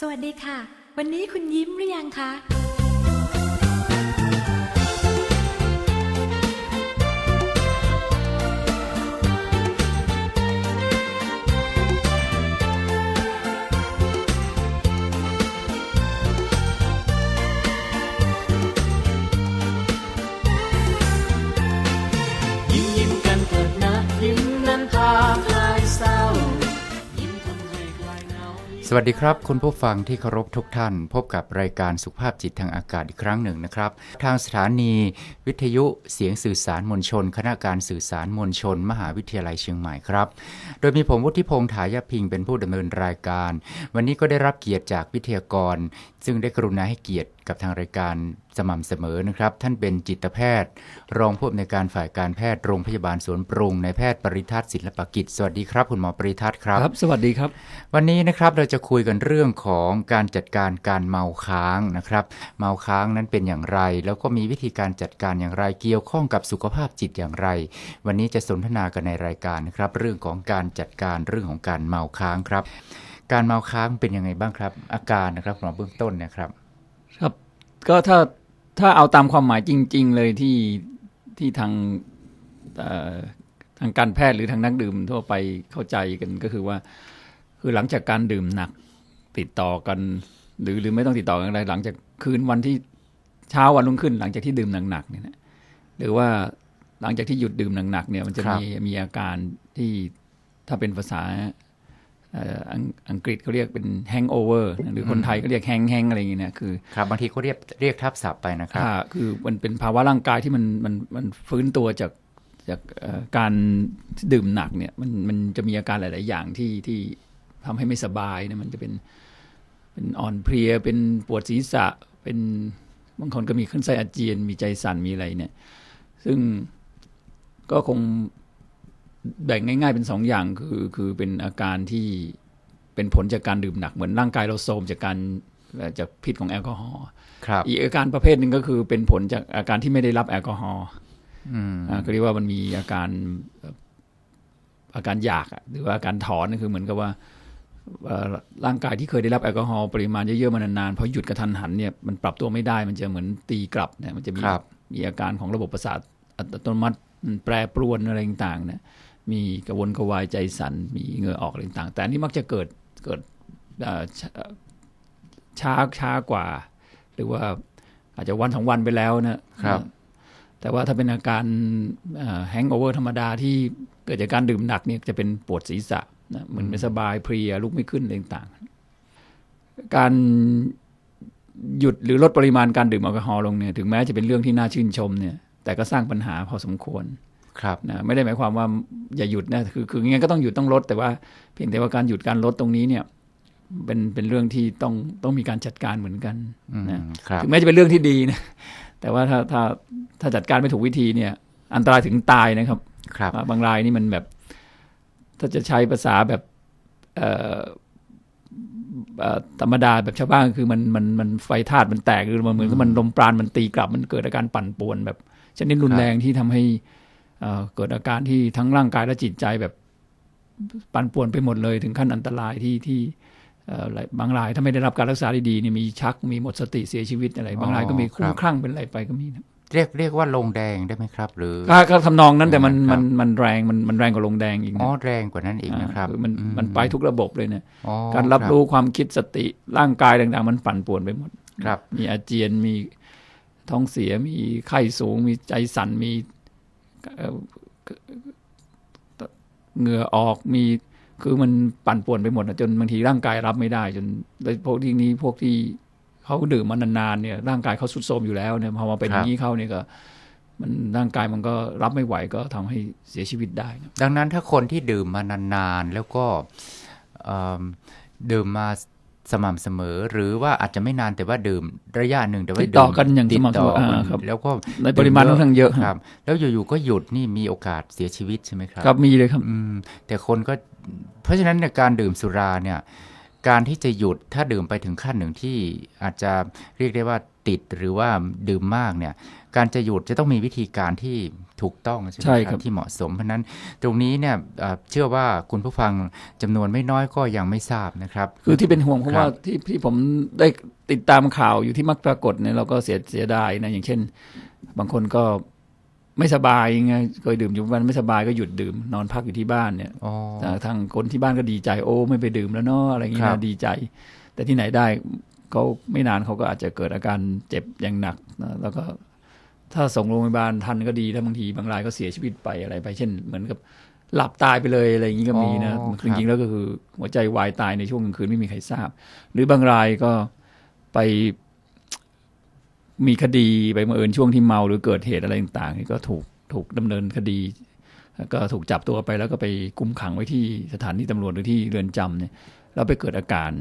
สวัสดีค่ะ วันนี้คุณยิ้มหรือยังคะ สวัสดีครับ คุณผู้ฟังที่เคารพทุกท่าน พบกับรายการสุขภาพจิตทางอากาศอีกครั้งหนึ่งนะครับ ทางสถานี วิทยุเสียงสื่อสารมวลชน คณะการสื่อสารมวลชน มหาวิทยาลัยเชียงใหม่ครับ โดยมีผมวุฒิพงษ์ถายพิงเป็นผู้ดำเนินรายการ วันนี้ก็ได้รับเกียรติจากวิทยากร ซึ่งได้กรุณาให้เกียรติกับทางรายการสม่ำเสมอนะครับ ท่านเป็นจิตแพทย์ รองผู้อำนวยการฝ่ายการแพทย์โรงพยาบาลสวนปรุงในายแพทย์ปริทัศน์ศิลปกิจ สวัสดีครับคุณหมอปริทัศน์ครับครับ สวัสดีครับ วันนี้นะครับเราจะคุยกันเรื่องของการจัดการการเมาค้างนะครับ เมาค้างนั้นเป็นอย่างไร แล้วก็มีวิธีการจัดการอย่างไรเกี่ยวข้องกับสุขภาพจิตอย่างไร วันนี้จะสนทนากันในรายการนะครับเรื่องของการจัดการเรื่องของการเมาค้างครับ การเมาค้างเป็นยังไงบ้างครับ อาการนะครับหมอเบื้องต้นเนะครับ ครับ ก็ถ้าถ้าเอาตามความหมายจริง ๆ เลยที่ที่ทางเอ่อทางการแพทย์หรือทางนักดื่มทั่วไปเข้าใจกันก็คือว่า คือหลังจากการดื่มหนักติดต่อกัน หรือหรือไม่ต้องติดต่อกันอะไรหลังจากคืนวันที่เช้าวันรุ่งขึ้น หลังจากที่ดื่มหนักๆเนี่ยนะหรือว่าหลังจากที่หยุดดื่มหนักๆเนี่ยมันจะครับมีมีอาการที่ถ้าเป็นภาษาเอ่ออังอังกฤษเขาเรียกเป็น hangover นะหรือคนไทยก็เรียกแฮงแฮงอะไรอย่างเงี้ยนะคือครับบางทีเขาเรียกเรียกทับศัพท์ไปนะครับค่ะคือมันเป็นภาวะร่างกายที่มันมันมันฟื้นตัวจากจากเอ่อการดื่มหนักเนี่ยมันมันจะมีอาการหลาย ๆ อย่างที่ที่ทำให้ไม่สบายเนี่ยมันจะเป็นเป็นอ่อนเพลียเป็นปวดศีรษะเป็นบางคนก็มีขึ้นไส้อาเจียนมีใจสั่นมีอะไรเนี่ย ซึ่งก็คง แบ่งง่าย ๆ เป็นสองอย่างคือคือเป็นอาการที่เป็นผลจากการดื่มหนักเหมือนร่างกายเราโทรมจากการเอ่อจากพิษของแอลกอฮอล์ครับอีกอาการประเภทหนึ่งก็คือเป็นผลจากอาการที่ไม่ได้รับแอลกอฮอล์อืมอ่าก็เรียกว่ามันมีอาการเอ่ออาการอยากอะหรือว่าอาการถอนก็คือเหมือนกับว่าเอ่อร่างกายที่เคยได้รับแอลกอฮอล์ปริมาณเยอะๆมานานๆพอหยุดกระทันหันเนี่ยมันปรับตัวไม่ได้มันจะเหมือนตีกลับเนี่ยมันจะมีครับมีอาการของระบบประสาทอัตโนมัติมันแปรปรวนอะไรต่างๆเนี่ย มีกระวนกระวายใจสั่นมีเหงื่อออกอะไรต่างๆแต่อันนี้มักจะเกิดเกิดเอ่อชช้าช้ากว่า หรือว่าอาจจะวันสองวันไปแล้วนะครับ แต่ว่าถ้าเป็นอาการแฮงโอเวอร์ธรรมดาที่เกิดจากการดื่มหนักเนี่ยจะเป็นปวดศีรษะนะเหมือนไม่สบายเพลียลุกไม่ขึ้นอะไรต่างๆ การหยุดหรือลดปริมาณการดื่มแอลกอฮอล์ลงเนี่ยถึงแม้จะเป็นเรื่องที่น่าชื่นชมเนี่ยแต่ก็สร้างปัญหาพอสมควร ครับนะไม่ได้หมายความว่าอย่าหยุดนะคือคือยังไงก็ต้องหยุดต้องลด แต่ว่าเพียงแต่ว่าการหยุดการลดตรงนี้เนี่ยเป็นเป็นเรื่องที่ต้องต้องมีการจัดการเหมือนกันอืมนะครับถึงแม้จะเป็นเรื่องที่ดีนะแต่ว่าถ้าถ้าถ้าจัดการไม่ถูกวิธีเนี่ย อันตรายถึงตายนะครับครับบางรายนี่มันแบบ ถ้าจะใช้ภาษาแบบเอ่อเอ่อธรรมดาแบบชาวบ้านคือมันมันมันไฟธาตุมันแตกหรือมันเหมือนกับมันลมปราณมันตีกลับ มันเกิดอาการปั่นป่วนแบบชนิดรุนแรงที่ทำให้ เอ่อเกิดอาการที่ทั้งร่างกายและจิตใจแบบปั่นป่วนไปหมดเลย ถึงขั้นอันตรายที่ที่เอ่อหลายบางรายถ้าไม่ได้รับการรักษาดีๆเนี่ยมีชักมีหมดสติเสียชีวิตอะไร บางรายก็มีคลุ้มคลั่งเป็นอะไรไปก็มีนะเรียกเรียกว่าลงแดงได้ไหมครับ หรือก็ก็ทำนองนั้นแต่มันครัมับนมันแรงมันมันแรงกว่าลงแดงอีกอ๋อนะแรงกว่านั้นอีกนะครับอ่ามันอืมันไปทุกระบบเลยเนี่ยอ๋อการรับรู้ความคิดสติร่างกายต่างๆ มันปั่นป่วนไปหมดครับ มีอาเจียนมีท้องเสียมีไข้สูง มีใจสั่นมี เหงื่อออกมีคือมันปั่นป่วนไปหมดจนบางทีร่างกายรับไม่ได้ จนโดยพวกที่นี้พวกที่เขาดื่มมานานๆเนี่ย ร่างกายเขาสุดโทรมอยู่แล้วเนี่ยพอมาเป็นอย่างนี้เข้าเนี่ยก็ มันร่างกายมันก็รับไม่ไหวก็ทำให้เสียชีวิตได้ ดังนั้นถ้าคนที่ดื่มมานานๆแล้วก็ดื่มมา สม่ำเสมอ หรือว่าอาจจะไม่นานแต่ว่าดื่มระยะหนึ่งแต่ว่าติดต่อดื่มกันอย่างติดสม่ำเสต่มอออ่าครับแล้วก็ในปริมาณค่อนข้างเยอะครับ แล้วอยู่ๆก็หยุดนี่มีโอกาสเสียชีวิตใช่ไหมครับครับมีเลยครับอืมแต่คนก็เพราะฉะนั้นเนี่ยการดื่มสุราเนี่ย การที่จะหยุดถ้าดื่มไปถึงขั้นหนึ่งที่อาจจะเรียกได้ว่าติดหรือว่าดื่มมากเนี่ย การจะหยุดจะต้องมีวิธีการที่ถูกต้องใช่ไหมใช่คครัรับบที่เหมาะสม เพราะฉะนั้นตรงนี้เนี่ยเอ่อเชื่อว่าคุณผู้ฟังจำนวนไม่น้อยก็ยังไม่ทราบนะครับ คือที่เป็นห่วงเพราะครับว่าที่ที่ผมได้ติดตามข่าวอยู่ที่มักปรากฏเนี่ยเราก็เสียเสียดายนะอย่างเช่น บางคนก็ไม่สบายไงเคยดื่มอยู่วันไม่สบายก็หยุดดื่ม นอนพักอยู่ที่บ้านเนี่ยอ๋อแต่ทางคนที่บ้านก็ดีใจโอ้ไม่ไปดื่มแล้วเนาะอะไรอย่างเงี้ยครันะบดีใจ แต่ที่ไหนได้เขาไม่นานเขาก็อาจจะเกิดอาการเจ็บอย่างหนักนะแล้วก็ ถ้าส่งโรงพยาบาลทันก็ดีถ้าบางทีบางรายก็เสียชีวิตไปอะไรไป เช่น เหมือนกับหลับตายไปเลยอะไรอย่างนี้ก็มีนะอ๋อจริงๆแล้วก็คือหัวใจวายตายในช่วงกลางคืนไม่มีใครทราบ หรือบางรายก็ไปมีคดีไปมาเอิญช่วงที่เมาหรือเกิดเหตุอะไรต่างๆนี่ก็ถูกถูกดำเนินคดีแล้วก็ถูกจับตัวไปแล้วก็ไปกุมขังไว้ที่สถานีตำรวจหรือที่เรือนจำเนี่ยแล้วไปเกิดอาการ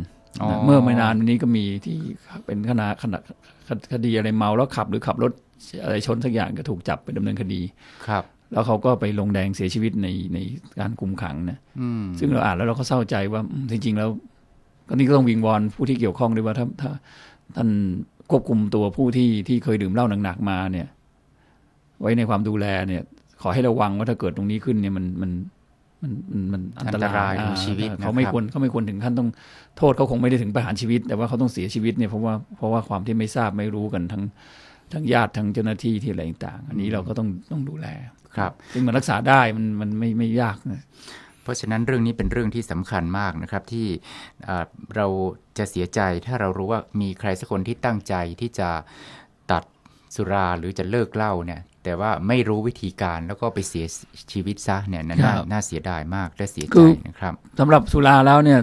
อ๋อนะเมื่อไม่นานมานี้ก็มีที่เป็นขณะขณะคดีอะไรเมาแล้วขับหรือขับรถ อะไรชนสักอย่างก็ถูกจับไปดำเนินคดีครับ แล้วเขาก็ไปลงแดงเสียชีวิตในในการคุมขังนะอืมซึ่งเราอ่านแล้วเราก็เศร้าใจว่าอืมจริง ๆ แล้ว ก็นี่ก็ต้องวิงวอนผู้ที่เกี่ยวข้องด้วยว่าถ้าถ้าท่านควบคุมตัวผู้ที่ที่เคยดื่มเหล้าหนักๆมาเนี่ย ไว้ในความดูแลเนี่ย ขอให้ระวังว่าถ้าเกิดตรงนี้ขึ้นเนี่ยมันมันมันมันมันอันตอันตรารายยถึงชีวิตอ่านะครับเขาไม่ควรเขาไม่ควรถึงขั้นต้องโทษเขาคงไม่ได้ถึงประหารชีวิต แต่ว่าเขาต้องเสียชีวิตเนี่ยเพราะว่าเพราะว่าความที่ไม่ทราบไม่รู้กันทั้ง ทั้งญาติทั้งเจ้าหน้าที่ที่อะไรต่างๆอันนี้เราก็ต้องต้องดูแลครับ ซึ่งมันรักษาได้มันมันไม่ไม่ยากนะเพราะฉะนั้นเรื่องนี้เป็นเรื่องที่สำคัญมากนะครับที่เอ่อเราจะเสียใจถ้าเรารู้ว่ามีใครสักคนที่ตั้งใจที่จะตัดสุราหรือจะเลิกเหล้าเนี่ย แต่ว่าไม่รู้วิธีการแล้วก็ไปเสียชีวิตซะเนี่ยนั่นน่าครับน่าเสียดายมากและเสียคืใจอนะครับสำหรับสุราแล้วเนี่ย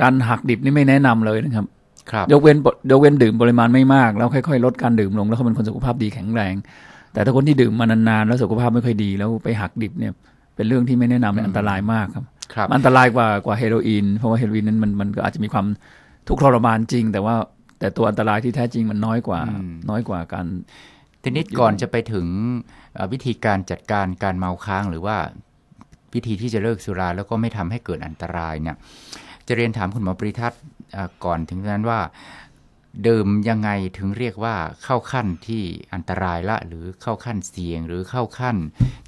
การหักดิบนี่ไม่แนะนำเลยนะครับครับ ยกเว้นยกเว้นดื่มปริมาณไม่มาก แล้วค่อยๆ ลดการดื่มลงแล้วเขาเป็นคนสุขภาพดีแข็งแรง แต่ถ้าคนที่ดื่มมานานๆแล้วสุขภาพไม่ค่อยดี แล้วไปหักดิบเนี่ย เป็นเรื่องที่ไม่แนะนำและอันตรายมากครับครับมันอันตรายกว่ากว่าเฮโรอีนเพราะว่าเฮโรอีนนั้นมันมันก็อาจจะมีความทุกข์ทรมานจริง แต่ว่าแต่ตัวอันตรายที่แท้จริงมันน้อยกว่าอืมน้อยกว่าการทีนี้ก่อนจะไปถึงเอ่อวิธีการจัดการการเมาค้างหรือว่าวิธีที่จะเลิกสุราแล้วก็ไม่ทำให้เกิดอันตรายเนี่ย จะเรียนถามคุณหมอปริทัศน์ก่อนถึงนั้นว่าเดื่มยังไงถึงเรียกว่าเข้าขั้นที่อันตรายละ หรือเข้าขั้นเสี่ยง หรือเข้าขั้น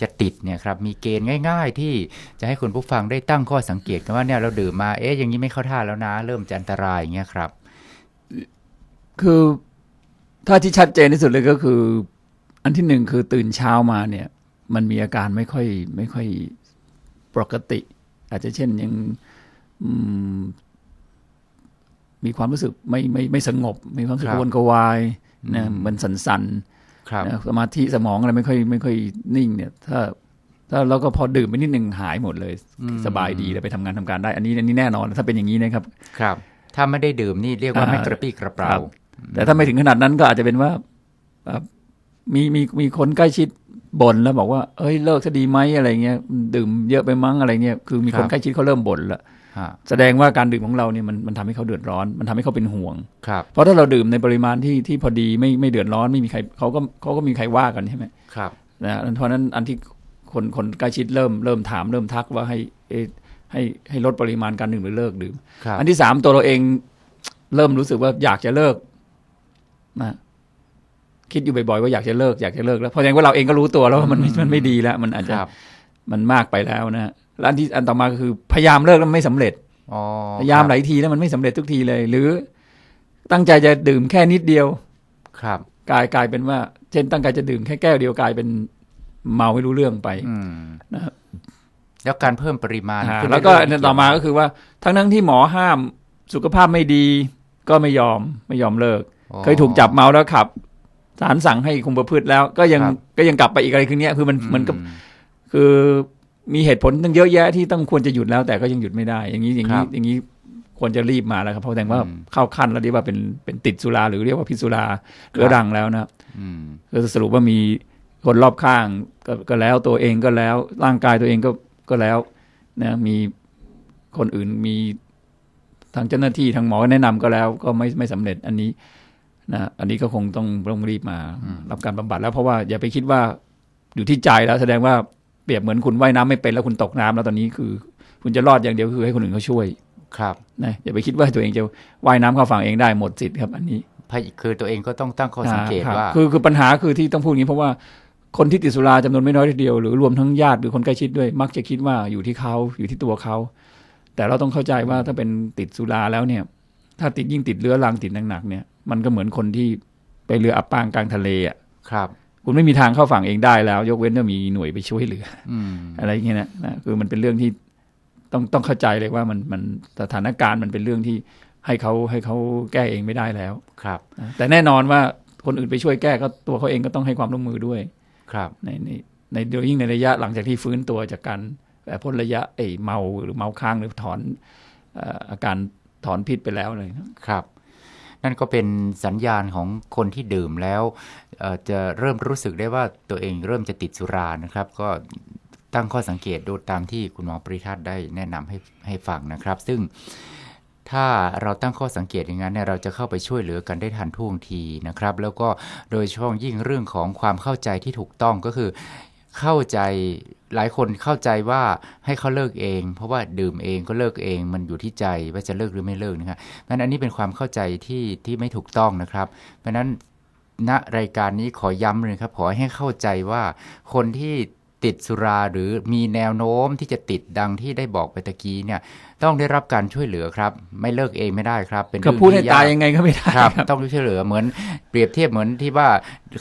จะติดเนี่ยครับมีเกณฑ์ง่าย ๆ ที่จะให้คุณผู้ฟังได้ตั้งข้อสังเกตกันว่าเนี่ยเราดื่มมาเอ๊ะอย่างนี้ไม่เข้าท่าแล้วนะ เริ่มจะอันตรายอย่างเงี้ยครับ คือถ้าที่ชัดเจนที่สุดเลยก็คือ อันที่หนึ่งคือตื่นเช้ามาเนี่ย มันมีอาการไม่ค่อยไม่ค่อยปกติ อาจจะเช่นยัง มมีความรู้สึกไม่ไม่ไม่สงบ มีความรู้สึกครับกระวนกระวายนะอืมมันสันสันครับๆนะสมาธิสมองอะไรไม่ค่อยไม่ค่อยนิ่ง เนี่ย ถ้า ถ้าเราก็พอดื่มไปนิดหนึ่งหายหมดเลยอืมสบายดีแล้วไปทำงานทำการได้ อันนี้อันนี้แน่นอน ถ้าเป็นอย่างนี้นะครับ ครับ ถ้าไม่ได้ดื่มนี่เรียกว่าอ่าไม่กระปี้กระเปร่าครับแต่ถ้าไม่ถึงขนาดนั้นก็อาจจะเป็นว่าเอ่อมีมีมีคนใกล้ชิดบ่นแล้วบอกว่า เอ้ยเลิกซะดีไหมอะไรเงี้ยดื่มเยอะไปมั้งอะไรเงี้ยคือมีคครันบใกล้ชิดเขาเริ่มบ่นแล้วฮะ แสดงว่าการดื่มของเราเนี่ยมันมันทำให้เขาเดือดร้อน มันทำให้เขาเป็นห่วง ครับ เพราะถ้าเราดื่มในปริมาณที่ที่พอดีไม่ไม่เดือดร้อนไม่มีใครเขาก็เขาก็มีใครว่ากันใช่ไหมครับนะเพราะฉะนั้นอันที่คนคนใกล้ชิดเริ่มเริ่มถามเริ่มทักว่าให้เอ๊ะให้ให้ลดปริมาณการดื่มหรือเลิกดื่มครับอันที่สามตัวเราเองเริ่มรู้สึกว่าอยากจะเลิกนะคิดอยู่บ่อยๆว่าอยากจะเลิกอยากจะเลิกแล้วเพราะฉะนั้นว่าเราเองก็รู้ตัวแล้วว่ามันไม่มันไม่ดีแล้ว มันอาจจะครับมันมากไปแล้วนะ แล้วอันที่อันต่อมาก็คือพยายามเลิกแล้วมันไม่สำเร็จอ๋อพยายามครับหลายทีแล้วมันไม่สำเร็จทุกทีเลย หรือตั้งใจจะดื่มแค่นิดเดียว ครับ กลายกลายเป็นว่า เช่นตั้งใจจะดื่มแค่แก้วเดียวกลายเป็นเมาไม่รู้เรื่องไปอืมนะครับแล้วการเพิ่มปริมาณอ่าขึ้นแล้วก็เรื่ยๆอันต่อมาก็คือว่า ทั้งทั้งที่หมอห้ามสุขภาพไม่ดีก็ไม่ยอมไม่ยอมเลิกอ๋อเคยถูกจับเมาแล้วขับศาลสั่งให้คุมประพฤติแล้ว ก็ยังครับก็ยังกลับไปอีกอะไรคือเนี้ยคือมันอืมันก็คือ มีเหตุผลตั้งเยอะแยะที่ต้องควรจะหยุดแล้วแต่ก็ยังหยุดไม่ได้ อย่างนี้อย่างนี้อย่างนี้ควรจะรีบมาแล้วครับเพราะแสดงว่าเข้าขั้นแล้วเรียกว่าเป็นเป็นติดสุราหรือเรียกว่าพิษสุราเรื้อรังแล้วนะครับอืมก็สรุปว่ามีคนรอบข้างก็ก็แล้วตัวเองก็แล้ว ร่างกายตัวเองก็ก็แล้วนะมีคนอื่นมีทางเจ้าหน้าที่ทางหมอแนะนำก็แล้วก็ไม่ไม่สำเร็จอันนี้นะอันนี้ก็คงต้องต้องรีบมา รับการบำบัดแล้วเพราะว่าอย่าไปคิดว่าอยู่ที่ใจแล้วแสดงว่า เปรียบเหมือนคุณว่ายน้ำไม่เป็นแล้วคุณตกน้ำแล้วตอนนี้คือ คุณจะรอดอย่างเดียวคือให้คนอื่นเขาช่วยครับนะอย่าไปคิดว่าตัวเองจะว่ายน้ำเข้าฝั่งเองได้หมดสิทธิ์ครับ อันนี้คือตัวเองก็ต้องตั้งข้อสังเกตครับว่า คือคือปัญหาคือที่ต้องพูดอย่างนี้เพราะว่าคนที่ติดสุราจำนวนไม่น้อยทีเดียวหรือรวมทั้งญาติหรือคนใกล้ชิดด้วย มักจะคิดว่าอยู่ที่เขาอยู่ที่ตัวเขาแต่เราต้องเข้าใจว่าถ้าเป็นติดสุราแล้วเนี่ย ถ้าติดยิ่งติดเรื้อรังติดหนักๆเนี่ย มันก็เหมือนคนที่ไปเรืออับปางกลางทะเลอะครับ คุณไม่มีทางเข้าฝั่งเองได้แล้ว ยกเว้นจะมีหน่วยไปช่วยเหลืออืมอะไรอย่างเงี้ยนะนะคือมันเป็นเรื่องที่ต้องต้องเข้าใจเลยว่ามันมันสถานการณ์มันเป็นเรื่องที่ให้เขาให้เขาแก้เองไม่ได้แล้วครับนะแต่แน่นอนว่าคนอื่นไปช่วยแก้ก็ตัวเขาเองก็ต้องให้ความร่วมมือด้วย ครับ ในในในโดยยิ่งในระยะหลังจากที่ฟื้นตัวจากการแบบพ้นระยะไอ้เมาหรือเมาค้างหรือถอนเอ่ออาการถอนพิษไปแล้วเลยครับครับ นั่นก็เป็นสัญญาณของคนที่ดื่มแล้วจะเริ่มรู้สึกได้ว่าตัวเองเริ่มจะติดสุรานะครับ ก็ตั้งข้อสังเกตดูตามที่คุณหมอปริทัศน์ได้แนะนำให้ให้ฟังนะครับ ซึ่งถ้าเราตั้งข้อสังเกตอย่างนั้นเนี่ยเราจะเข้าไปช่วยเหลือกันได้ทันท่วงทีนะครับ แล้วก็โดยเฉพาะยิ่งเรื่องของความเข้าใจที่ถูกต้องก็คือเข้าใจ หลายคนเข้าใจว่าให้เขาเลิกเอง เพราะว่าดื่มเองก็เลิกเองมันอยู่ที่ใจว่าจะเลิกหรือไม่เลิกนะครับนั้นอันนี้เป็นความเข้าใจที่ที่ไม่ถูกต้องนะครับ เพราะฉะนั้นณรายการนี้ขอย้ำเลยครับ ขอให้เข้าใจว่าคนที่ติดสุราหรือมีแนวโน้มที่จะติดดังที่ได้บอกไปตะกี้เนี่ย ต้องได้รับการช่วยเหลือครับ ไม่เลิกเองไม่ได้ครับ เป็นก็เรื่องพูดให้ที่ตายกยังไงก็ไม่ได้ครับครับ ต้องช่วยเหลือเหมือนเปรียบเทียบเหมือนที่ว่า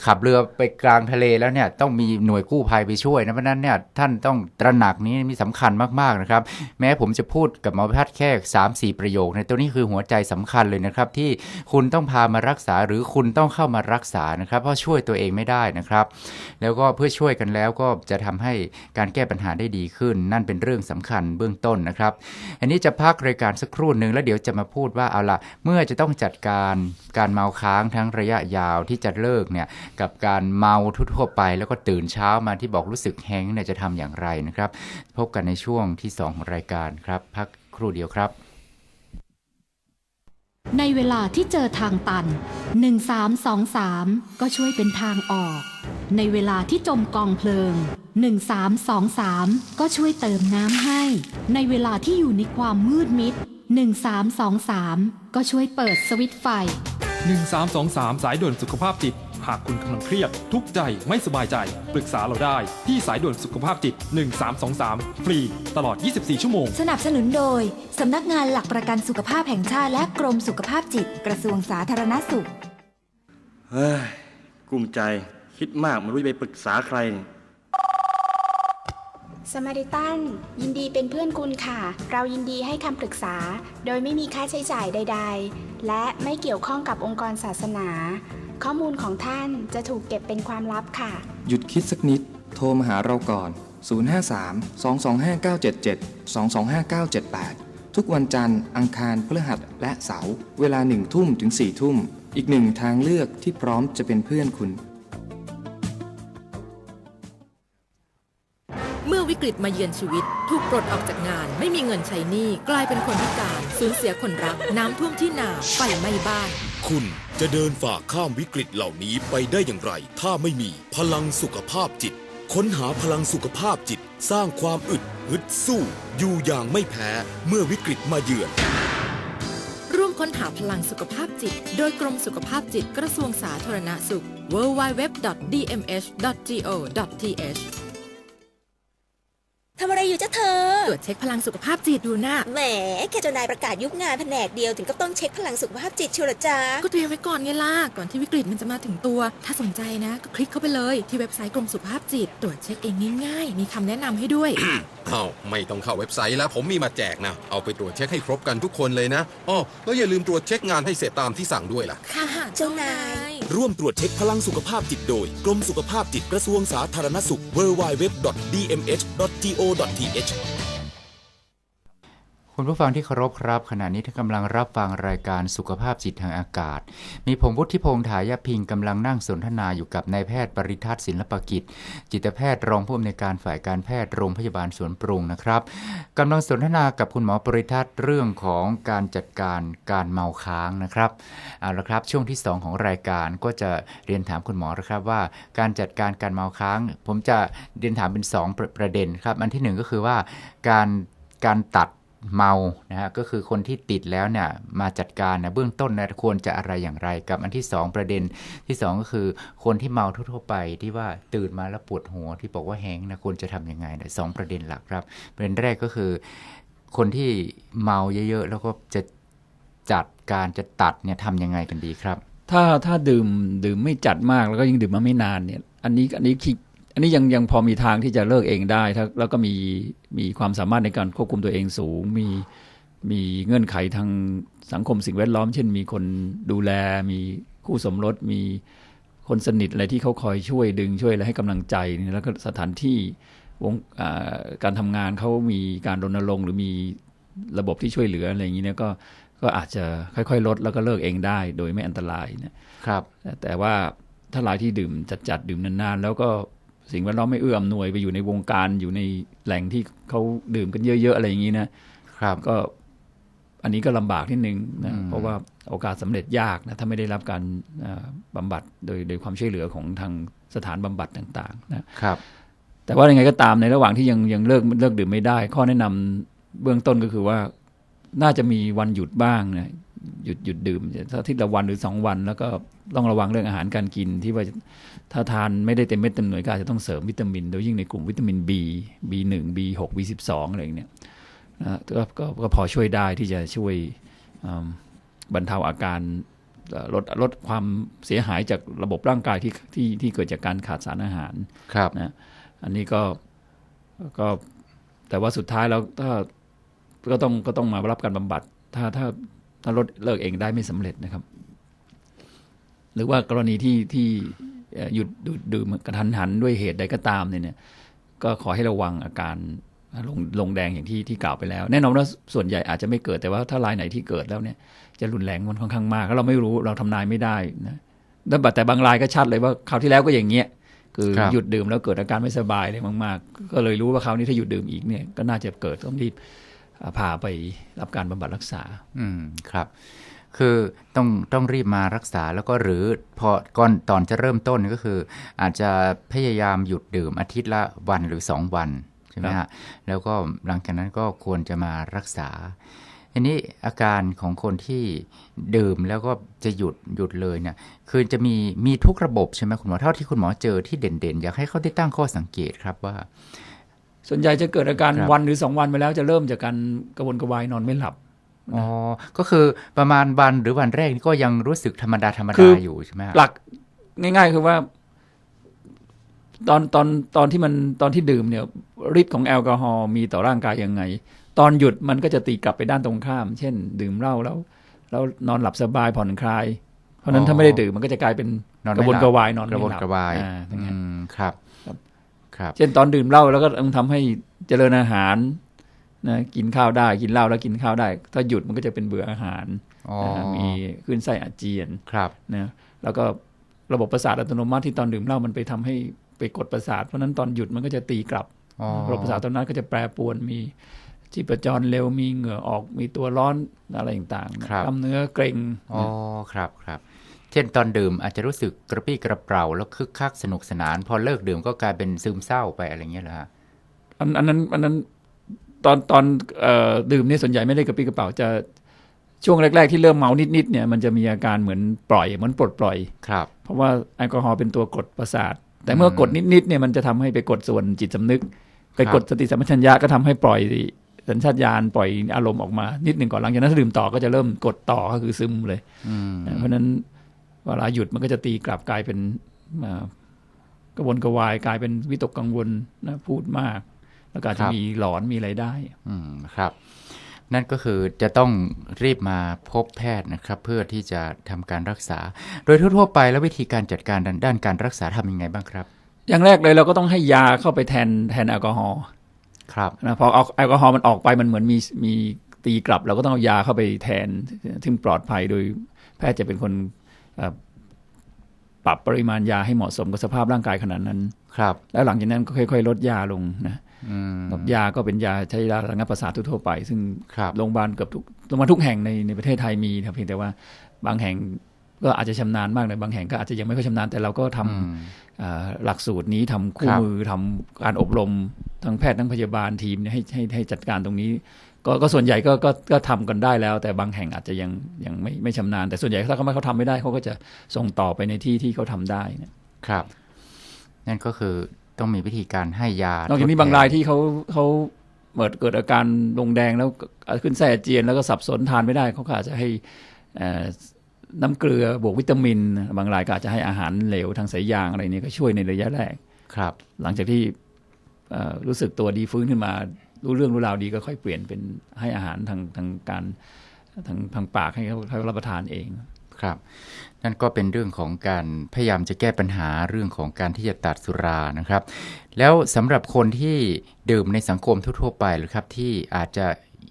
ขับเรือไปกลางทะเลแล้วเนี่ยต้องมีหน่วยกู้ภัยไปช่วยนะเพราะฉะนั้นเนี่ยท่านต้องตระหนักนี้มีสำคัญมากๆนะครับ แม้ผมจะพูดกับหมอแพทย์แค่ 3 4 ประโยคในยตัวนี้คือหัวใจสำคัญเลยนะครับ ที่คุณต้องพามารักษาหรือคุณต้องเข้ามารักษานะครับ เพราะช่วยตัวเองไม่ได้นะครับ แล้วก็เพื่อช่วยกันแล้วก็จะทำให้การแก้ปัญหาได้ดีขึ้น นั่นเป็นเรื่องสำคัญเบื้องต้นนะครับ อันนี้จะพักรายการสักครู่หนึ่งแล้วเดี๋ยวจะมาพูดว่าเอาละเมื่อจะต้องจัดการการเมาค้างทั้งระยะยาวที่จะเลิกเนี่ยกับการเมาทั่วไป แล้วก็ตื่นเช้ามาที่บอกรู้สึกแห้งเนี่ยจะทำอย่างไรนะครับ พบกันในช่วงที่ 2 ของรายการครับ พักครู่เดียวครับ ในเวลาที่เจอทางตัน 1323 ก็ช่วยเป็นทางออก ในเวลาที่จมกองเพลิง 1323 ก็ช่วยเติมน้ำให้ ในเวลาที่อยู่ในความมืดมิด 1323 ก็ช่วยเปิดสวิตไฟ 1323 สายด่วนสุขภาพจิต หากคุณกำลังเครียด ทุกข์ใจไม่สบายใจ ปรึกษาเราได้ที่สายด่วนสุขภาพจิต 1323 ฟรี ตลอด 24 ชั่วโมง สนับสนุนโดย สำนักงานหลักประกันสุขภาพแห่งชาติและกรมสุขภาพจิต กระทรวงสาธารณสุขเฮ้ยกลุ้มใจคิดมากไม่รู้จะไปปรึกษาใครเนี่ย สมาริตันยินดีเป็นเพื่อนคุณค่ะ เรายินดีให้คำปรึกษา โดยไม่มีค่าใช้จ่ายใด ๆ และไม่เกี่ยวข้องกับองค์กรศาสนา ข้อมูลของท่านจะถูกเก็บเป็นความลับค่ะ หยุดคิดสักนิด โทรมาหาเราก่อน 053 225 977 225 978 ทุกวันจันทร์ อังคาร พฤหัส และเสาร์ เวลาหนึ่งทุ่มถึง4ี่ทุ่ม อีกหนึ่งทางเลือกที่พร้อมจะเป็นเพื่อนคุณ เมื่อวิกฤตมาเยือนชีวิต ถูกปลดออกจากงาน ไม่มีเงินใช้หนี้ กลายเป็นคนพิการ สูญเสียคนรัก น้ำท่วมที่นา ไฟไหม้บ้าน คุณจะเดินฝ่าข้ามวิกฤตเหล่านี้ไปได้อย่างไร ถ้าไม่มีพลังสุขภาพจิต ค้นหาพลังสุขภาพจิต สร้างความอึดฮึดสู้ อยู่อย่างไม่แพ้เมื่อวิกฤตมาเยือน ร่วมค้นหาพลังสุขภาพจิต โดยกรมสุขภาพจิตกระทรวงสาธารณสุข www.dmh.go.th ทำอะไรอยู่จ้าเธอ ตรวจเช็คพลังสุขภาพจิตดูนะแหมแค่เจ้านายประกาศยุบงานแผนกเดียวถึงก็ต้องเช็คพลังสุขภาพจิตเชียวเหรอจ๊ะก็เตรียมไว้ก่อนไงล่ะ ก่อนที่วิกฤตมันจะมาถึงตัว ถ้าสนใจนะ ก็คลิกเข้าไปเลยที่เว็บไซต์กรมสุขภาพจิต ตรวจเช็คเองง่ายๆ มีคำแนะนำให้ด้วย อ้าวไม่ต้องเข้าเว็บไซต์แล้วผมมีมาแจกนะ เอาไปตรวจเช็คให้ครบกันทุกคนเลยนะอ้อแล้วอย่าลืมตรวจเช็คงานให้เสร็จตามที่สั่งด้วยล่ะ ค่ะเจ้านาย ร่วมตรวจเช็คพลังสุขภาพจิตโดย กรมสุขภาพจิตกระทรวงสาธารณสุข www.dmh.go.th คุณผู้ฟังที่เคารพครับ ขณะนี้ท่านกำลังรับฟังรายการสุขภาพจิตทางอากาศ มีผมวุฒิพงษ์ถายพิงกำลังนั่งสนทนาอยู่กับนายแพทย์ปริทัศน์ศิลปกิจ จิตแพทย์รองผู้อำนวยการฝ่ายการแพทย์โรงพยาบาลสวนปรุงนะครับกำลังสนทนากับคุณหมอปริทัศน์เรื่องของการจัดการการเมาค้างนะครับเอาละครับช่วงที่ 2 ของรายการก็จะเรียนถามคุณหมอนะครับว่า การจัดการการเมาค้าง ผมจะเรียนถามเป็น 2 ประประเด็นครับอันที่หนึ่งก็คือว่าการการตัด เมานะฮะก็คือคนที่ติดแล้วเนี่ยมาจัดการนะเบื้องต้นนะควรจะอะไรอย่างไรกับอันที่สองประเด็นที่สองก็คือคนที่เมาทั่วๆไปที่ว่าตื่นมาแล้วปวดหัวที่บอกว่าแห้งนะควรจะทำยังไงนะสองประเด็นหลักครับ ประเด็นแรกก็คือ คนที่เมาเยอะๆแล้วก็จะจัดการจะตัดเนี่ยทำยังไงกันดีครับ ถ้าถ้าดื่มดื่มไม่จัดมากแล้วก็ยังดื่มมาไม่นานเนี่ย อันนี้อันนี้คิด อันนี้ยังยังพอมีทางที่จะเลิกเองได้ถ้าแล้วก็มีมีความสามารถในการควบคุมตัวเองสูง มีมีเงื่อนไขทางสังคมสิ่งแวดล้อม เช่นมีคนดูแล มีคู่สมรส มีคนสนิทอะไรที่เขาคอยช่วยดึงช่วยและให้กำลังใจเนี่ยแล้วก็สถานที่วงอ่าการทำงานเขามีการรณรงค์หรือมีระบบที่ช่วยเหลืออะไรอย่างนี้เนี่ยก็ก็อาจจะค่อยๆ ลดแล้วก็เลิกเองได้ โดยไม่อันตรายนะครับ แต่แต่ว่าถ้ารายที่ดื่มจัดๆดื่มนานๆ แล้วก็ สิ่งแวดล้อมไม่เอื้ออำนวยไปอยู่ในวงการอยู่ในแหล่งที่เขาดื่มกันเยอะ ๆ อะไรอย่างนี้นะครับก็อันนี้ก็ลำบากนิดนึงนะอืมเพราะว่าโอกาสสำเร็จยากนะถ้าไม่ได้รับการเอ่อบำบัดโดยโดยความช่วยเหลือของทางสถานบำบัดต่างๆนะครับ แต่ว่ายังไงก็ตามในระหว่างที่ยังยังเลิกเลิกดื่มไม่ได้ ข้อแนะนำเบื้องต้นก็คือว่าน่าจะมีวันหยุดบ้างนะ หยุดหยุดดื่มถ้าอาทิตย์ละวันหรือสองวัน แล้วก็ต้องระวังเรื่องอาหารการกินที่ว่าถ้าทานไม่ได้เต็มเม็ดเต็มหน่วยก็อาจจะต้องเสริมวิตามิน โดยยิ่งในกลุ่มวิตามิน B B1 B6 B12 อะไรอย่างเนี้ยนะก็ก็ก็พอช่วยได้ที่จะช่วยอืมบรรเทาอาการเอ่อลดลดความเสียหายจากระบบร่างกายที่ที่ที่เกิดจากการขาดสารอาหารครับนะอันนี้ก็ก็แต่ว่าสุดท้ายแล้วถ้าก็ต้องก็ต้องมารับการบำบัด ถ้าถ้า ถ้าลดเลิกเองได้ไม่สำเร็จนะครับ หรือว่ากรณีที่ที่เอ่อหยุดดื่มดื่มกระทันหันด้วยเหตุใดก็ตามเนี่ยเนี่ย ก็ขอให้ระวังอาการลงลงแดงอย่างที่ที่กล่าวไปแล้ว แน่นอนว่าส่วนใหญ่อาจจะไม่เกิดแต่ว่าถ้ารายไหนที่เกิดแล้วเนี่ย จะรุนแรงมันค่อนข้างมากแล้วเราไม่รู้เราทำนายไม่ได้นะแล้วแต่บางรายก็ชัดเลยว่าคราวที่แล้วก็อย่างเงี้ยคือครับหยุดดื่มแล้วเกิดอาการไม่สบายเลยมาก ๆ ก็เลยรู้ว่าคราวนี้ถ้าหยุดดื่มอีกเนี่ยก็น่าจะเกิดต้องรีบอ่า พาไปรับการบำบัดรักษา อืมครับ คือต้องต้องรีบมารักษาแล้วก็หรือพอก่อนตอนจะเริ่มต้นก็คือ อาจจะพยายามหยุดดื่มอาทิตย์ละวันหรือสองวันใช่ไหมครัฮะบแล้วก็หลังจากนั้นก็ควรจะมารักษาทีนี้อาการของคนที่ดื่มแล้วก็จะหยุดหยุดเลยเนี่ยคือจะมีมีทุกระบบใช่ไหมคุณหมอเท่าที่คุณหมอเจอที่เด่นๆ อยากให้เขาได้ตั้งข้อสังเกตครับว่า ส่วนใหญ่จะเกิดอาการครับวันหรือสองวันไปแล้วจะเริ่มจากการกระวนกระวายนอนไม่หลับอ๋อ ก็คือประมาณวันหรือวันแรกนี่ก็ยังรู้สึกธรรมดาธรรมคืดาออยู่ใช่ไหมฮะหลักง่าย ๆ คือว่า ตอนตอนตอนที่มันตอนที่ดื่มเนี่ยฤทธิ์ของแอลกอฮอล์มีต่อร่างกายยังไง ตอนหยุดมันก็จะตีกลับไปด้านตรงข้าม เช่น ดื่มเหล้าแล้วแล้วนอนหลับสบายผ่อนคลาย เพราะฉะนั้นถ้าไม่ได้ดื่มมันก็จะกลายเป็นนอนกไม่ระวนหลับกระวายนอนกไม่ระวนหลับกระวายอ่าอย่างเงี้ยอืมครับครับครับ เช่นตอนดื่มเหล้าแล้วก็ทำให้เจริญอาหารนะกินข้าวได้กินเหล้าแล้วกินข้าวได้ ถ้าหยุดมันก็จะเป็นเบื่ออาหารอ๋อนะมีขึ้นไส้อาเจียนครับนะแล้วก็ระบบประสาทอัตโนมัติที่ตอนดื่มเหล้ามันไปทำให้ไปกดประสาทเพราะฉะนั้นตอนหยุดมันก็จะตีกลับอ๋อระบบประสาทตอนนั้นก็จะแปรปรวนมีชีพจรเร็วมีเหงื่อออกมีตัวร้อนอะไรต่างๆครับกล้ามเนื้อเกร็งอ๋อครับครับ เช่นตอนดื่มอาจจะรู้สึกกระปรี้กระเปร่าแล้วคึกคักสนุกสนาน พอเลิกดื่มก็กลายเป็นซึมเศร้าไปอะไรเงี้ยเหรอฮะอันอันนั้นอันนั้นตอนตอนเอ่อดื่มเนี่ยส่วนใหญ่ไม่ได้กระปรี้กระเป๋าจะช่วงแรก ๆ ที่เริ่มเมานิดๆเนี่ยมันจะมีอาการเหมือนปล่อยเหมือนปลดปล่อยครับ เพราะว่าแอลกอฮอล์เป็นตัวกดประสาท แต่เมื่อกดนิดๆเนี่ยมันจะทำให้ไปกดส่วนจิตสำนึก ไปกดสติสัมปชัญญะก็ทำให้ปล่อยสัญชาตญาณปล่อยอารมณ์ออกมานิดหนึ่งก่อนหลังจากนั้นถ้าดื่มต่อก็จะเริ่มกดต่อก็คือซึมเลยอืมเพราะฉะนั้น เวลาหยุดมันก็จะตีกลับกลายเป็นอ่ากระวนกระวายกลายเป็นวิตกกังวลนะพูดมาก แล้วก็อาจจะมีหลอนมีอะไรได้ อืมครับ นั่นก็คือจะต้องรีบมาพบแพทย์นะครับ เพื่อที่จะทำการรักษา โดยทั่วๆไปแล้ววิธีการจัดการด้านด้านการรักษาทำยังไงบ้างครับ อย่างแรกเลยเราก็ต้องให้ยาเข้าไปแทนแทนแอลกอฮอล์ครับนะพอเอาแอลกอฮอล์มันออกไปมันเหมือนมีมีตีกลับ เราก็ต้องเอายาเข้าไปแทนซึ่งปลอดภัยโดยแพทย์จะเป็นคนเอ่อ ปรับปริมาณยาให้เหมาะสมกับสภาพร่างกายขนาดนั้น ครับ แล้วหลังจากนั้นก็ค่อย ๆ ลดยาลงนะอืมกับยาก็เป็นยาใช้ยาระงับประสาททั่วๆไป ซึ่งครับโรงพยาบาลเกือบทุกโรงพยาบาลทุกแห่งในในประเทศไทยมีนะครับเพียงแต่ว่าบางแห่งก็อาจจะชำนาญมากในบางแห่งก็อาจจะยังไม่ค่อยชำนาญแต่เราก็ทำอืมอ่าหลักสูตรนี้ทำคู่ครับมือทำการอบรมทั้งแพทย์ทั้งพยาบาลทีมเนี่ยให้ให้ให้จัดการตรงนี้ ก็ก็ส่วนใหญ่ก็ก็ก็ทำกันได้แล้ว แต่บางแห่งอาจจะยังยังไม่ไม่ชำนาญแต่ส่วนใหญ่ถ้าเขาไม่เขาทำไม่ได้เขาก็จะส่งต่อไปในที่ที่เขาทำได้เนี่ยครับ นั่นก็คือต้องมีวิธีการให้ยานอกจากนี้บางรายที่เขาเขาเกิดเกิดอาการลงแดงแล้วขึ้นไส้อาเจียนแล้วก็สับสนทานไม่ได้เขาก็อาจจะให้เอ่อน้ำเกลือบวกวิตามิน บางรายก็อาจจะให้อาหารเหลวทางสายยางอะไรเนี่ยก็ช่วยในระยะแรกครับ หลังจากที่เอ่อรู้สึกตัวดีฟื้นขึ้นมา รู้เรื่องรู้ราวดีก็ค่อยเปลี่ยนเป็นให้อาหารทางทางการทางทางปากให้เขาเขารับประทานเองครับนั่นก็เป็นเรื่องของการพยายามจะแก้ปัญหาเรื่องของการที่จะตัดสุรานะครับ แล้วสำหรับคนที่ดื่มในสังคมทั่วๆไปหรือครับที่อาจจะ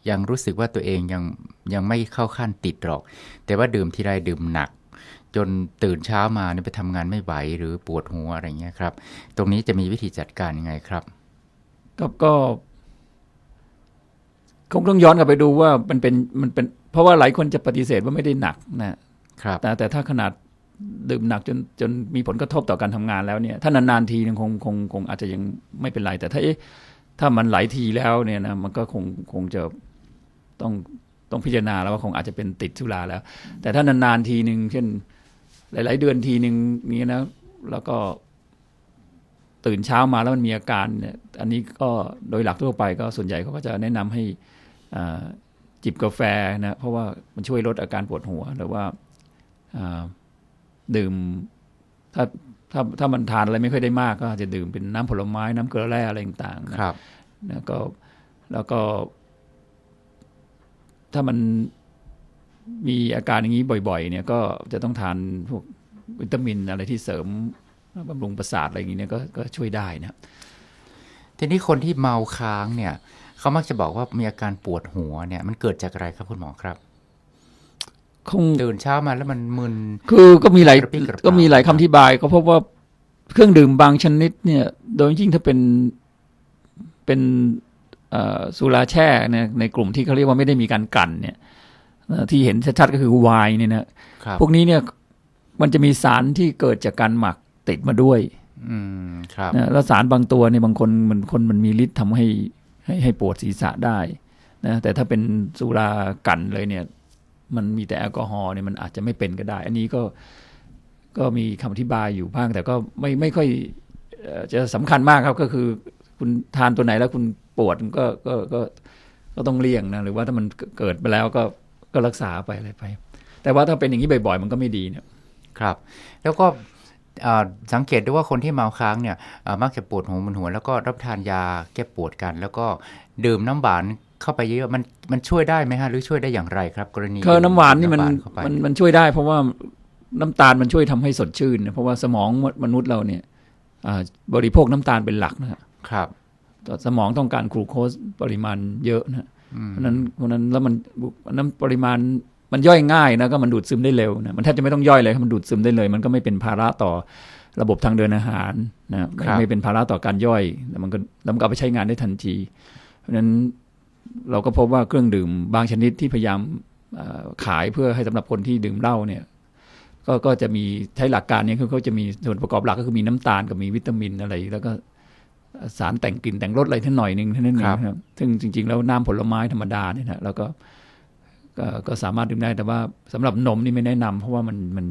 ยังรู้สึกว่าตัวเองยังยังไม่เข้าขั้นติดหรอก แต่ว่าดื่มทีไรดื่มหนัก จนตื่นเช้ามาเนี่ยไปทำงานไม่ไหวหรือปวดหัวอะไรเงี้ยครับ ตรงนี้จะมีวิธีจัดการยังไงครับ ก็ก็ คงต้องย้อนกลับไปดูว่ามันเป็นมันเป็น เพราะว่าหลายคนจะปฏิเสธว่าไม่ได้หนักนะครับแต่แต่ถ้าขนาดดื่มหนักจนจนมีผลกระทบต่อการทำงานแล้วเนี่ย ถ้านานๆทีนึงคงคงคงอาจจะยังไม่เป็นไร แต่ถ้าเอ๊ะถ้ามันหลายทีแล้วเนี่ยนะมันก็คงคงจะต้องต้องพิจารณาแล้วว่าคงอาจจะเป็นติดสุราแล้ว แต่ถ้านานๆทีหนึ่งเช่น หลาย ๆ เดือนทีหนึ่งนี้นะ แล้วก็ตื่นเช้ามาแล้วมันมีอาการเนี่ย อันนี้ก็โดยหลักทั่วไปก็ส่วนใหญ่เขาก็จะแนะนำให้อ่า จิบกาแฟนะเพราะว่ามันช่วยลดอาการปวดหัวหรือว่าอ่าดื่มถ้าถ้าถ้ามันทานอะไรไม่ค่อยได้มากก็อาจจะดื่มเป็นน้ำผลไม้น้ำเกลือแร่อะไรต่างๆนะครับแล้วก็แล้วก็ ถ้ามันมีอาการอย่างนี้บ่อย ๆ เนี่ยก็จะต้องทานพวกวิตามินอะไรที่เสริมบำรุงประสาทอะไรอย่างนี้เนี่ยก็ก็ช่วยได้นะครับทีนี้คนที่เมาค้างเนี่ย เขามักจะบอกว่ามีอาการปวดหัวเนี่ย มันเกิดจากอะไรครับคุณหมอครับคงตื่นเช้ามาแล้วมันมึนคือก็มีหลายกระปรี้กระเปร่าก็มีหลายคำอธิบาย ก็พบว่าเครื่องดื่มบางชนิดเนี่ย โดยยิ่งถ้าเป็นเป็นเอ่อสุราแช่เนี่ยในกลุ่มที่เขาเรียกว่าไม่ได้มีการกลั่นเนี่ยเอ่อที่เห็นชัดๆก็คือไวน์เนี่ยนะครับพวกนี้เนี่ยมันจะมีสารที่เกิดจากการหมักติดมาด้วย อืมครับนะแล้วสารบางตัวเนี่ยบางคนมันคนมันมีฤทธิ์ทำให้ ให้ให้ปวดศีรษะได้นะแต่ถ้าเป็นสุรากันเลยเนี่ย มันมีแต่แอลกอฮอล์เนี่ยมันอาจจะไม่เป็นก็ได้ อันนี้ก็ก็มีคำอธิบายอยู่บ้าง แต่ก็ไม่ไม่ค่อยจะสำคัญมากครับก็คือคุณทานตัวไหนแล้วคุณปวดก็ก็ก็ก็ต้องเลี่ยงนะหรือว่าถ้ามันเกิดไปแล้วก็ก็รักษาไปอะไรไป แต่ว่าถ้าเป็นอย่างนี้บ่อยๆ มันก็ไม่ดีเนี่ยครับ แล้วก็ สังเกตด้วยว่าคนที่เมาค้างเนี่ยอ่ามักจะปวดหัวมึนหัว แล้วก็รับประทานยาแก้ปวดกัน แล้วก็ดื่มน้ำหวานเข้าไปเยอะๆมันมันช่วยได้ไหมฮะหรือช่วยได้อย่างไรครับ กรณีคือน้ำหวานนี่มันดื่ำเข้าไปมันมันช่วยได้ เพราะว่าน้ำตาลมันช่วยทำให้สดชื่นนะเพราะว่าสมองมนุษย์เราเนี่ยอ่าบริโภคน้ำตาลเป็นหลักนะฮะครับแต่สมองต้องการกลูโคสปริมาณเยอะนะอืมเพราะฉะนั้นเพราะฉะนั้นแล้วมันน้ำปริมาณ มันย่อยง่ายนะก็มันดูดซึมได้เร็วนะมันแทบจะไม่ต้องย่อยเลยมันดูดซึมได้เลย มันก็ไม่เป็นภาระต่อระบบทางเดินอาหารนะไม่ไม่เป็นภาระต่อการย่อยแล้วมันก็แล้วมันก็เอาไปใช้งานได้ทันที เพราะฉะนั้นเราก็พบว่าเครื่องดื่มบางชนิดที่พยายามเอ่อขายเพื่อให้สำหรับคนที่ดื่มเหล้าเนี่ยก็ก็จะมีใช้หลักการเนี้คือเขาจะมีส่วนประกอบหลักก็คือมีน้ำตาลกับมีวิตามินอะไร แล้วก็สารแต่งกลิ่นแต่งรสอะไรท่านหน่อยหนึ่งเท่านั้นเองนะครับ ซึ่งจริง ๆ แล้วน้ำผลไม้ธรรมดาเนี่ยนะแล้วก็ ก็ก็สามารถดื่มได้แต่ว่าสำหรับนมนี่ไม่แนะนำเพราะว่ามันมัน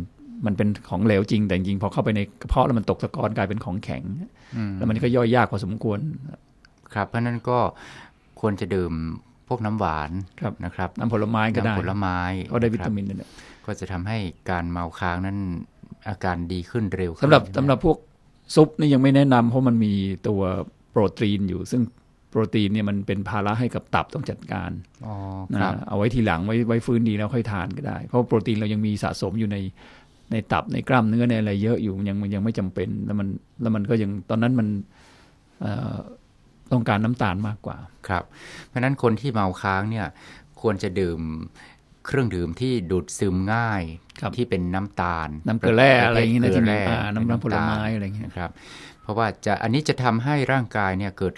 มันเป็นของเหลวจริง แต่จริงๆพอเข้าไปในกระเพาะแล้วมันตกตะกอนกลายเป็นของแข็งอืมแล้วมันก็ย่อยยากพอสมควร ครับ เพราะฉะนั้นก็ควรจะดื่มพวกน้ำหวานครับนะครับ น้ำผลไม้ก็ได้น้ำผลไม้ก็ได้วิครับตามินนั่นแหละก็จะทำให้การเมาค้างนั้นอาการดีขึ้นเร็วขึ้นสำหรับใช่ไมสำหรับพวกซุปนี่ยังไม่แนะนำเพราะมันมีตัวโปรตีนอยู่ ซึ่ง โปรตีนเนี่ยมันเป็นภาระให้กับตับต้องจัดการอ๋อนะครับเอาไว้ทีหลังไว้ไว้ฟื้นดีแล้วค่อยทานก็ได้ เพราะโปรตีนเรายังมีสะสมอยู่ในในตับในกล้ามเนื้อในอะไรเยอะอยู่มันยังมันยังไม่จำเป็นแล้วมันแล้วมันก็ยังตอนนั้นมันเอ่อต้องการน้ำตาลมากกว่า ครับ เพราะฉะนั้นคนที่เมาค้างเนี่ยควรจะดื่มเครื่องดื่มที่ดูดซึมง่ายครับที่เป็นน้ำตาล น้ำเกลือแร่อะไรอย่างเงี้ยนะเกลืที่มีแร่อ่าน้ำน้ำผลไม้ตาอะไรอย่างเงี้ยนะครับ เพราะว่าจะอันนี้จะทำให้ร่างกายเนี่ยเกิด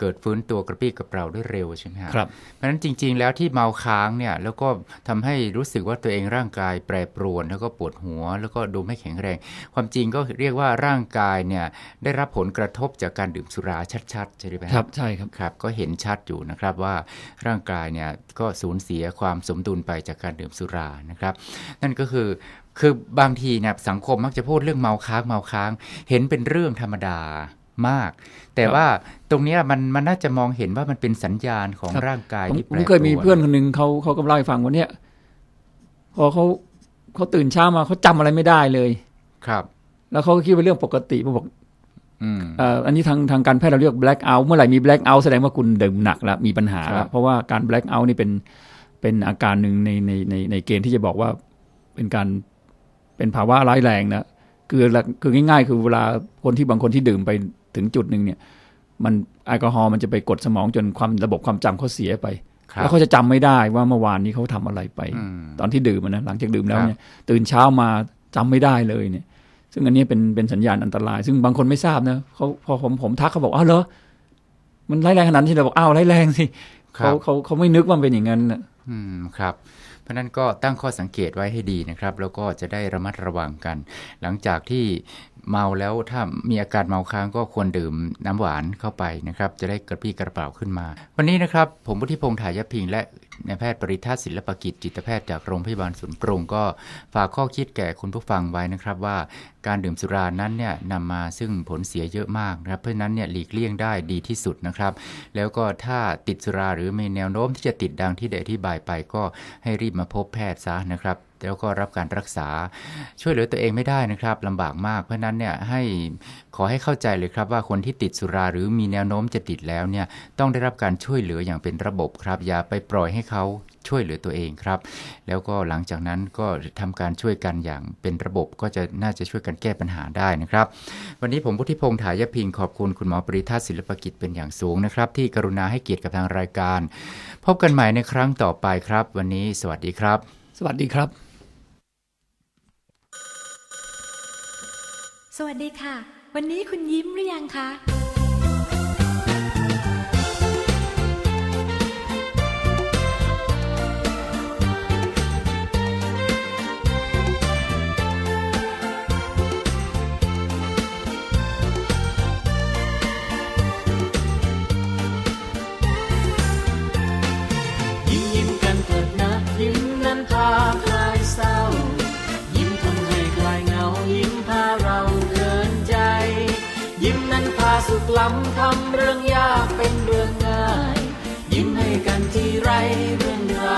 เกิดฟื้นตัวกระปรี้กระเปร่าได้เร็วใช่ไหมฮะครับ เพราะฉะนั้นจริง ๆ แล้วที่เมาค้างเนี่ยแล้วก็ทำให้รู้สึกว่าตัวเองร่างกายแปรปรวน แล้วก็ปวดหัว แล้วก็ดูไม่แข็งแรง ความจริงก็เรียกว่าร่างกายเนี่ยได้รับผลกระทบจากการดื่มสุราชัดๆใช่ไหมครับใช่ครับครับ ก็เห็นชัดอยู่นะครับว่าร่างกายเนี่ยก็สูญเสียความสมดุลไปจากการดื่มสุรานะครับ นั่นก็คือคือบางทีเนี่ยสังคมมักจะพูดเรื่องเมาค้างเมาค้าง เห็นเป็นเรื่องธรรมดา มาก แต่ครับว่าตรงเนี้ยมันมันน่าจะมองเห็นว่ามันเป็นสัญญาณของครับร่างกายผมที่ผแปรมเคยมีปรวเพื่อนคนหนึ่งเขาเขาก็เล่าให้ฟังว่าเนี่ยพอเขาเขาตื่นเช้ามาเขาจำอะไรไม่ได้เลย ครับ แล้วเขาก็คิดว่าเรื่องปกติผมบอกอืมเอ่ออันนี้ทางทางการแพทย์เราเรียก black out เมื่อไหร่มี black out แสดงว่าคุณดื่มหนักแล้วมีปัญหาครัแล้วบเพราะว่าการ black out นี่เป็นเป็นอาการหนึ่งในในในในเกณฑ์ที่จะบอกว่าเป็นการเป็นภาวะร้ายแรงนะคือคือง่าย ๆ คือเวลาคนที่บางคนที่ดื่มไป ถึงจุดหนึ่งเนี่ย มันแอลกอฮอล์มันจะไปกดสมองจนความระบบความจำเขาเสียไปครับแล้วเขาจะจำไม่ได้ว่าเมื่อวานนี้เขาทำอะไรไปอืมตอนที่ดื่มอะนะหลังจากดื่มแล้วครับเนี่ยตื่นเช้ามาจำไม่ได้เลยเนี่ย ซึ่งอันนี้เป็นเป็นสัญญาณอันตราย ซึ่งบางคนไม่ทราบนะเขาพอผมผมทักเขาบอกอ้าวเหรอมันร้ายแรงขนาดนั้นที่เราบอกอ้าวร้ายแรงสิครัเขาบเขาเขาไม่นึกว่ามันเป็นอย่างนั้นน่ะอืมครับเพ ราะนั้นก็ตั้งข้อสังเกตไว้ให้ดีนะครับ แล้วก็จะได้ระมัดระวังกัน หลังจากที่เมาแล้วถ้ามีอาการเมาค้างก็ควรดื่มน้ำหวานเข้าไปนะครับ จะได้กระปี้กระเปร่าขึ้นมา วันนี้นะครับผมพุทธิพงษ์ถ่ายยพิงและนายแพทย์ปริทัศศิลปกิจจิตแพทย์จากโรงพยาบาลศูนย์ปรุงก็ฝากข้อคิดแก่คุณผู้ฟังไว้นะครับว่าการดื่มสุรานั้นเนี่ยนำมาซึ่งผลเสียเยอะมากนะครับเพราะนั้นเนี่ยหลีกเลี่ยงได้ดีที่สุดนะครับ แล้วก็ถ้าติดสุราหรือมีแนวโน้มที่จะติดดังที่ได้อธิบายไปก็ให้รีบมาพบแพทย์ซะนะครับ แล้วก็รับการรักษาช่วยเหลือตัวเองไม่ได้นะครับลำบากมากเพราะฉะนั้นเนี่ยให้ขอให้เข้าใจเลยครับว่าคนที่ติดสุราหรือมีแนวโน้มจะติดแล้วเนี่ยต้องได้รับการช่วยเหลืออย่างเป็นระบบครับ อย่าไปปล่อยให้เขา ช่วยเหลือตัวเองครับ แล้วก็หลังจากนั้นก็ทำการช่วยกันอย่างเป็นระบบก็จะน่าจะช่วยกันแก้ปัญหาได้นะครับ วันนี้ผมพุทธิพงษ์ถ่ายยพิงค์ขอบคุณคุณหมอปริทัศน์ศิลปกิจเป็นอย่างสูงนะครับ ที่กรุณาให้เกียรติกับทางรายการ พบกันใหม่ในครั้งต่อไปครับ วันนี้สวัสดีครับ สวัสดีครับ สวัสดีค่ะ วันนี้คุณยิ้มหรือยังคะ ล้ำทำเรื่องยากเป็นเรื่องง่าย ยิ้มให้กันทีไรเรื่องราว